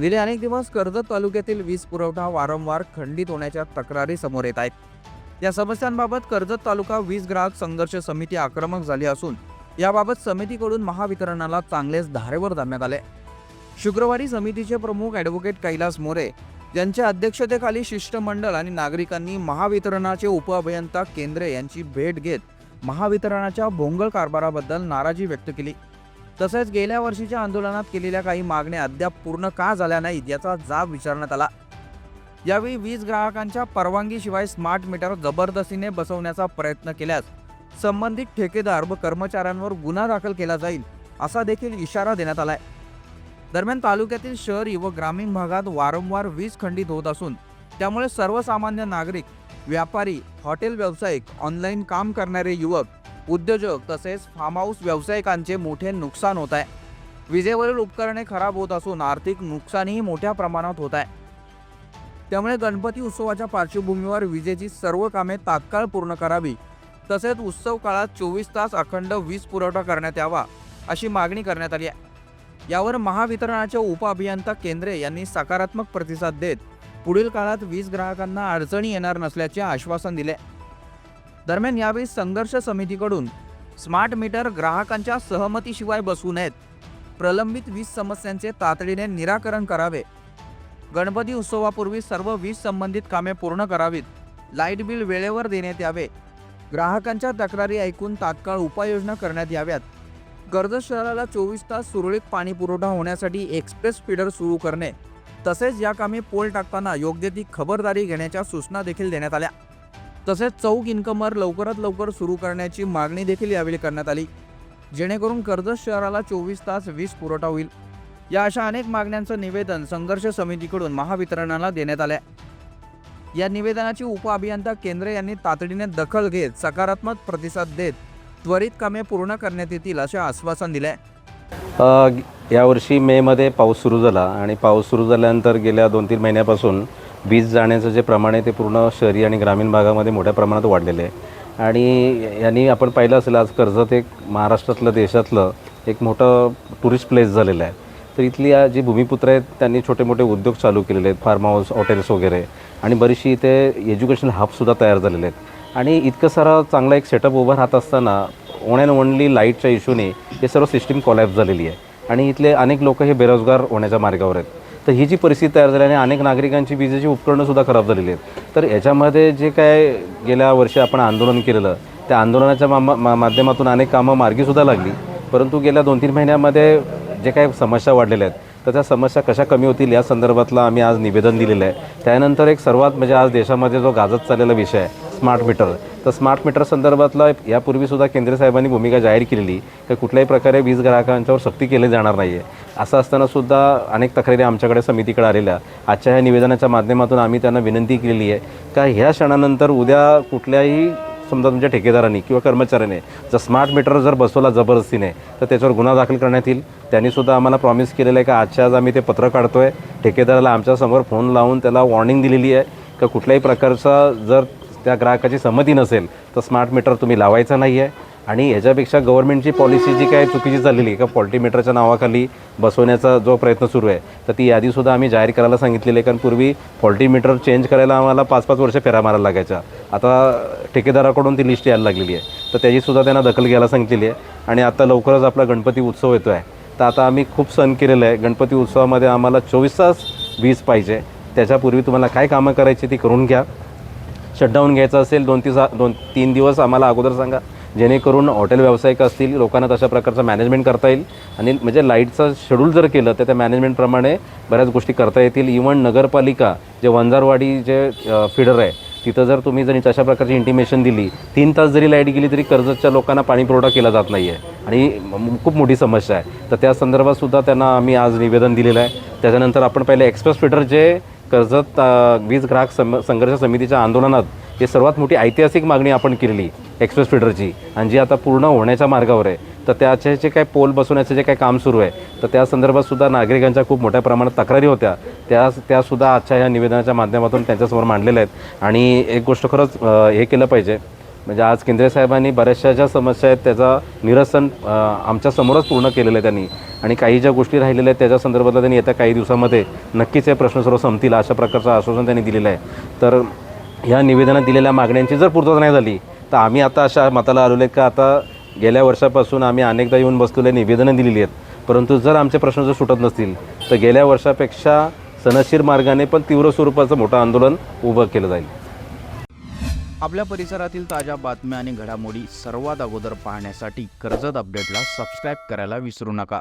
गेले अनेक दिवस कर्जत तालुक्यातील वीज पुरवठा वारंवार खंडित होण्याच्या तक्रारी समोर येत आहेत. या समस्यांबाबत कर्जत तालुका वीज ग्राहक संघर्ष समिती आक्रमक झाली असून याबाबत समितीकडून महावितरणाला चांगलेच धारेवर धरण्यात आले. शुक्रवारी समितीचे प्रमुख ॲडव्होकेट कैलास मोरे यांच्या अध्यक्षतेखाली शिष्टमंडळ आणि नागरिकांनी महावितरणाचे उपअभियंता केंद्रे यांची भेट घेत महावितरणाच्या भोंगळ कारभाराबद्दल नाराजी व्यक्त केली. तसेच गेल्या वर्षीच्या आंदोलनात केलेल्या काही मागण्या अद्याप पूर्ण का झाल्या नाहीत याचा जाब विचारण्यात आला. यावेळी वीज ग्राहकांच्या परवानगीशिवाय स्मार्ट मीटर जबरदस्तीने बसवण्याचा प्रयत्न केल्यास संबंधित ठेकेदार व कर्मचाऱ्यांवर गुन्हा दाखल केला जाईल असा देखील इशारा देण्यात आलाय. दरम्यान तालुक्यातील शहरी व ग्रामीण भागात वारंवार वीज खंडित होत असून त्यामुळे सर्वसामान्य नागरिक व्यापारी हॉटेल व्यावसायिक ऑनलाईन काम करणारे युवक उद्योजक तसेच फार्म हाऊस व्यावसायिकांचे मोठे नुकसान होत आहे. विजेवरील उपकरणे खराब होत असून आर्थिक नुकसानही मोठ्या प्रमाणात होत आहे. त्यामुळे गणपती उत्सवाच्या पार्श्वभूमीवर विजेची सर्व कामे तात्काळ पूर्ण करावी तसेच उत्सव काळात चोवीस तास अखंड वीज पुरवठा करण्यात यावा अशी मागणी करण्यात आली आहे. यावर महावितरणाच्या उपअभियंता केंद्रे यांनी सकारात्मक प्रतिसाद देत पुढील काळात वीज ग्राहकांना अडचणी येणार नसल्याचे आश्वासन दिले. दरम्यान यावेळी संघर्ष समितीकडून स्मार्ट मीटर ग्राहकांच्या सहमतीशिवाय बसू नयेत. प्रलंबित वीज समस्यांचे तातडीने निराकरण करावे. गणपती उत्सवापूर्वी सर्व वीज संबंधित कामे पूर्ण करावीत. लाइट बिल वेळेवर देण्यात यावे. ग्राहकांच्या तक्रारी ऐकून तात्काळ उपाययोजना करण्यात याव्यात. कर्जत शहराला चोवीस तास सुरळीत पाणी पुरवठा होण्यासाठी एक्सप्रेस फीडर सुरू करणे. तसेच या कामी पोल टाकताना योग्य ती खबरदारी घेण्याच्या सूचना देखील देण्यात आल्या. तसेच चौक इन्कमर लवकरात लवकर सुरू करण्याची मागणी देखील यावेळी करण्यात आली. जेणेकरून कर्जत शहराला चोवीस तास वीज पुरवठा होईल. या अशा अनेक मागण्यांचं निवेदन संघर्ष समितीकडून महावितरणाला देण्यात आलं या निवेदनाची उपअभियंता केंद्रे यांनी तातडीने दखल घेत सकारात्मक प्रतिसाद देत त्वरित कामे पूर्ण करण्यात येतील असे आश्वासन दिले यावर्षी मेमध्ये पाऊस सुरू झाला आणि पाऊस सुरू झाल्यानंतर गेल्या दोन तीन महिन्यापासून वीज जाण्याचं जे प्रमाण आहे ते पूर्ण शहरी आणि ग्रामीण भागामध्ये मोठ्या प्रमाणात वाढलेलं आहे. आणि यांनी आपण पाहिलं असेल आज कर्जत एक महाराष्ट्रातलं देशातलं एक मोठं टुरिस्ट प्लेस झालेलं आहे. तर इथली जी भूमिपुत्र आहेत त्यांनी छोटे मोठे उद्योग चालू केलेले आहेत फार्म हाऊस हॉटेल्स वगैरे. आणि बरीचशी इथे एज्युकेशन हबसुद्धा तयार झालेले आहेत. आणि इतकं सारा चांगला एक सेटअप उभा राहत असताना ओन अँड ओनली लाईटच्या इशूने हे सर्व सिस्टीम कॉलॅप्स झालेली आहे. आणि इथले अनेक लोक हे बेरोजगार होण्याच्या मार्गावर आहेत. तर ही जी परिस्थिती तयार झाली आणि अनेक नागरिकांची विजेची उपकरणंसुद्धा खराब झालेली आहेत. तर याच्यामध्ये जे काय गेल्या वर्षी आपण आंदोलन केलेलं त्या आंदोलनाच्या मा मा- माध्यमातून अनेक कामं मार्गीसुद्धा लागली. परंतु गेल्या दोन तीन महिन्यामध्ये जे काही समस्या वाढलेल्या आहेत तर त्या समस्या कशा कमी होतील या संदर्भातला आम्ही आज निवेदन दिलेलं आहे. त्यानंतर एक सर्वात म्हणजे आज देशामध्ये जो गाजत चाललेला विषय आहे स्मार्ट मीटर. तर स्मार्ट मीटर संदर्भातला यापूर्वीसुद्धा केंद्र साहेबांनी भूमिका जाहीर केलेली की कुठल्याही प्रकारे वीज ग्राहकांच्यावर सक्ती केली जाणार नाही आहे असं असताना सुद्धा अनेक तक्रारी आमच्याकडे समितीकडे आलेल्या. आजच्या ह्या निवेदनाच्या माध्यमातून आम्ही त्यांना विनंती केलेली आहे. का ह्या क्षणानंतर उद्या कुठल्याही समजा तुमच्या ठेकेदाराने किंवा कर्मचाऱ्याने जर स्मार्ट मीटर जर बसवला जबरदस्तीने तर त्याच्यावर गुन्हा दाखल करण्यात येईल. त्यांनीसुद्धा आम्हाला प्रॉमिस केलेलं आहे का आजच्या आज आम्ही ते पत्र काढतो आहे ठेकेदाराला आमच्यासमोर फोन लावून त्याला वॉर्निंग दिलेली आहे का कुठल्याही प्रकारचा जर त्या ग्राहकाची संमती नसेल तर स्मार्ट मीटर तुम्ही लावायचा नाही आहे आणि ह्याच्यापेक्षा गव्हर्नमेंटची पॉलिसी जी काय चुकीची चाललेली आहे का पॉल्टीमीटरच्या नावाखाली बसवण्याचा जो प्रयत्न सुरू आहे तर ती यादीसुद्धा आम्ही जाहीर करायला सांगितलेली आहे. कारण पूर्वी पॉल्टीमीटर चेंज करायला आम्हाला पाच पाच वर्ष फेरा मारायला लागायच्या. आता ठेकेदाराकडून ती लिस्ट यायला लागलेली आहे. तर त्याचीसुद्धा त्यांना दखल घ्यायला सांगितलेली आहे. आणि आता लवकरच आपला गणपती उत्सव येतो आहे तर आता आम्ही खूप सण केलेलं आहे. गणपती उत्सवामध्ये आम्हाला चोवीस तास वीज पाहिजे. त्याच्यापूर्वी तुम्हाला काय कामं करायची ती करून घ्या. शटडाऊन घ्यायचं असेल दोन तीन दोन तीन दिवस आम्हाला अगोदर सांगा. जेणेकरून हॉटेल व्यावसायिक असतील लोकांना तशा प्रकारचं मॅनेजमेंट करता येईल. आणि म्हणजे लाईटचं शेड्यूल जर केलं तर त्या मॅनेजमेंटप्रमाणे बऱ्याच गोष्टी करता येतील. इवन नगरपालिका जे वंजारवाडी जे फिडर आहे तिथं जर तुम्ही जर तशा प्रकारची इंटिमेशन दिली तीन तास जरी लाइट गेली तरी कर्जतच्या लोकांना पाणी पुरवठा केला जात नाही आहे आणि खूप मोठी समस्या आहे. तर त्या संदर्भातसुद्धा त्यांना आम्ही आज निवेदन दिलेलं आहे. त्याच्यानंतर आपण पहिले एक्सप्रेस फिटर जे कर्जत वीज ग्राहक सम संघर्ष समितीच्या आंदोलनात हे सर्वात मोठी ऐतिहासिक मागणी आपण केलेली एक्सप्रेस फिडरची. आणि जी आता पूर्ण होण्याच्या मार्गावर आहे. तर त्याचे जे काय पोल बसवण्याचं जे काही काम सुरू आहे तर त्या संदर्भात सुद्धा नागरिकांच्या खूप मोठ्या प्रमाणात तक्रारी होत्या. त्या त्यासुद्धा आजच्या ह्या निवेदनाच्या माध्यमातून त्यांच्यासमोर मांडलेल्या आहेत. आणि एक गोष्ट खरंच हे केलं पाहिजे. म्हणजे आज केंद्रे साहेबांनी बऱ्याचशा ज्या समस्या आहेत त्याचा निरसन आमच्यासमोरच पूर्ण केलेलं आहे त्यांनी. आणि काही ज्या गोष्टी राहिलेल्या आहेत त्याच्या संदर्भातला त्यांनी येत्या काही दिवसामध्ये नक्कीच हे प्रश्न सर्व संपतील अशा प्रकारचं आश्वासन त्यांनी दिलेलं आहे. तर ह्या निवेदनात दिलेल्या मागण्यांची जर पूर्तता नाही झाली तर आम्ही आता अशा मताला आलेलो आहेत का? आता गेल्या वर्षापासून आम्ही अनेकदा येऊन बसलेले निवेदनं दिलेली आहेत. परंतु जर आमचे प्रश्न जर सुटत नसतील तर गेल्या वर्षापेक्षा सनशीर मार्गाने पण तीव्र स्वरूपाचं मोठं आंदोलन उभं केलं जाईल. आपल्या परिसरातील ताज्या बातम्या आणि घडामोडी सर्वात अगोदर पाहण्यासाठी कर्जत अपडेटला सबस्क्राईब करायला विसरू नका.